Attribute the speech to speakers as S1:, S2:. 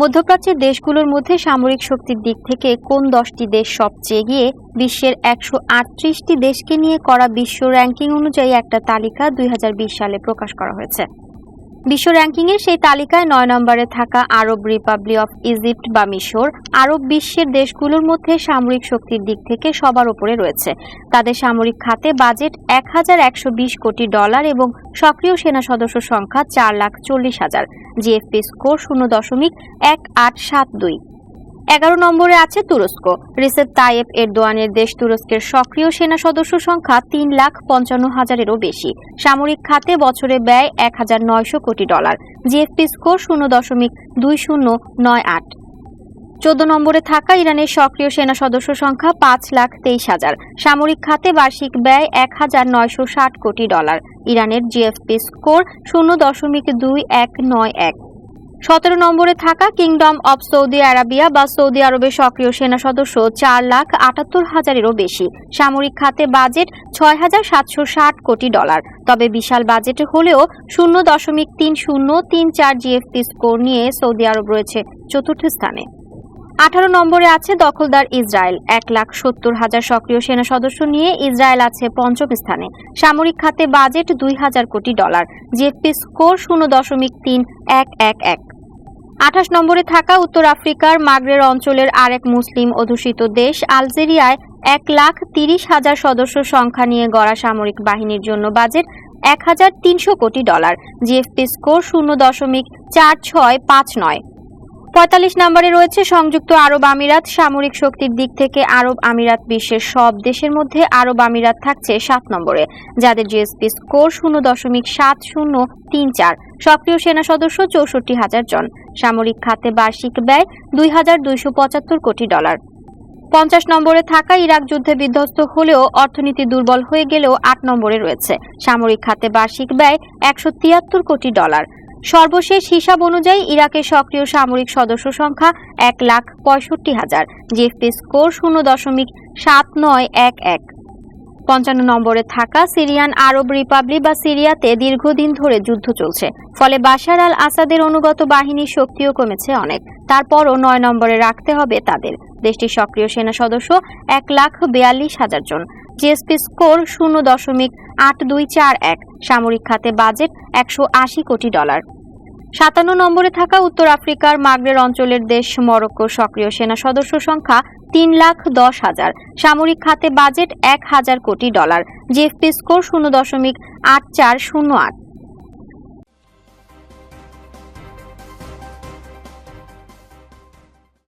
S1: মধ্যপ্রাচ্যের দেশগুলোর মধ্যে সামরিক শক্তির দিক থেকে কোন দশটি দেশ সবচেয়ে এগিয়ে, বিশ্বের একশো আটত্রিশটি দেশকে নিয়ে করা বিশ্ব র্যাঙ্কিং অনুযায়ী একটা তালিকা দুই হাজার বিশ সালে প্রকাশ করা হয়েছে। বিশ্ব র্যাঙ্কিংয়ের সেই তালিকায় নয় নম্বরে থাকা আরব রিপাবলিক অফ ইজিপ্ট বা মিশর আরব বিশ্বের দেশগুলোর মধ্যে সামরিক শক্তির দিক থেকে সবার উপরে রয়েছে। তাদের সামরিক খাতে বাজেট এক হাজার একশো বিশ কোটি ডলার এবং সক্রিয় সেনা সদস্য সংখ্যা চার লাখ চল্লিশ হাজার। জিএফপি স্কোর শূন্য দশমিক এক আট সাত দুই। এগারো নম্বরে আছে তুরস্ক। রিসেপ তাইয়েব এরদোয়ানের দেশ তুরস্কের সক্রিয় সেনা সদস্য সংখ্যা তিন লাখ পঞ্চান্ন হাজারেরও বেশি। সামরিক খাতে বছরে ব্যয় এক হাজার নয়শো কোটি ডলার। জিএফপি স্কোর শূন্য দশমিক দুই শূন্য নয় আট। চোদ্দ নম্বরে থাকা ইরানের সক্রিয় সেনা সদস্য সংখ্যা পাঁচ লাখ তেইশ হাজার। সামরিক খাতে বার্ষিক ব্যয় এক হাজার নয়শো ষাট কোটি ডলার। ইরানের জিএফপি স্কোর শূন্য দশমিক দুই এক নয় এক। সতেরো নম্বরে থাকা কিংডম অব সৌদি আরাবিয়া বা সৌদি আরবের সক্রিয় সেনা সদস্য চার লাখ আটাত্তর হাজারেরও বেশি। সামরিক খাতে বাজেট ছয় হাজার সাতশো ষাট কোটি ডলার। তবে বিশাল বাজেট হলেও শূন্য দশমিক তিন শূন্য তিন চার জিএফপি স্কোর নিয়ে সৌদি আরব রয়েছে চতুর্থ স্থানে। আঠারো নম্বরে আছে দখলদার ইসরায়েল। এক লাখ সত্তর হাজার সক্রিয় সেনা সদস্য নিয়ে ইসরায়েল আছে পঞ্চম স্থানে। সামরিক খাতে বাজেট দুই হাজার কোটি ডলার। জিএফপি স্কোর শূন্য দশমিক তিন এক এক এক। আঠাশ নম্বরে থাকা উত্তর আফ্রিকার মাগরের অঞ্চলের আরেক মুসলিম অধ্যুষিত দেশ আলজেরিয়ায় এক লাখ তিরিশ হাজার সদস্য সংখ্যা নিয়ে গড়া সামরিক বাহিনীর জন্য বাজেট এক হাজার তিনশো কোটি ডলার। জিএফপি স্কোর শূন্য দশমিক চার ছয় পাঁচ নয়। পঁয়তাল্লিশ নম্বরে রয়েছে সংযুক্ত আরব আমিরাত। সামরিক শক্তির দিক থেকে আরব আমিরাত বিশ্বের সব দেশের মধ্যে আরব আমিরাত থাকছে সাত নম্বরে, যাদের জিএসপি স্কোর শূন্য দশমিক সাত শূন্য তিন চার। সক্রিয় সেনা সদস্য চৌষট্টি হাজার জন। সামরিক খাতে বার্ষিক ব্যয় দুই হাজার দুইশো পঁচাত্তর কোটি ডলার। পঞ্চাশ নম্বরে থাকা ইরাক যুদ্ধে বিধ্বস্ত হলেও অর্থনীতি দুর্বল হয়ে গেলেও আট নম্বরে রয়েছে। সামরিক খাতে বার্ষিক ব্যয় একশো তিয়াত্তর কোটি ডলার। সর্বশেষ হিসাব অনুযায়ী ইরাকের সক্রিয় সামরিক সদস্য সংখ্যা এক লাখ পঁয়ষট্টি হাজার। জিএফপি স্কোর শূন্য দশমিক সাত নয় এক এক। পঞ্চান্ন নম্বরে থাকা সিরিয়ান আরব রিপাবলিক বা সিরিয়াতে দীর্ঘদিন ধরে যুদ্ধ চলছে। ফলে বাশার আল আসাদের অনুগত বাহিনীর শক্তিও কমেছে অনেক। তারপরও নয় নম্বরে রাখতে হবে তাদের। দেশটির সক্রিয় সেনা সদস্য এক লাখ বেয়াল্লিশ হাজার জন। জিএসপি স্কোর শূন্য দশমিক আট দুই চার এক। সামরিক খাতে বাজেট একশো আশি কোটি ডলার। সাতান্ন নম্বরে থাকা উত্তর আফ্রিকার মাগরের অঞ্চলের দেশ মরক্কোর সক্রিয় সেনা সদস্য সংখ্যা তিন লাখ দশ হাজার। সামরিক খাতে বাজেট এক হাজার কোটি ডলার। জিএফপি স্কোর শূন্য দশমিক আট চার শূন্য আট।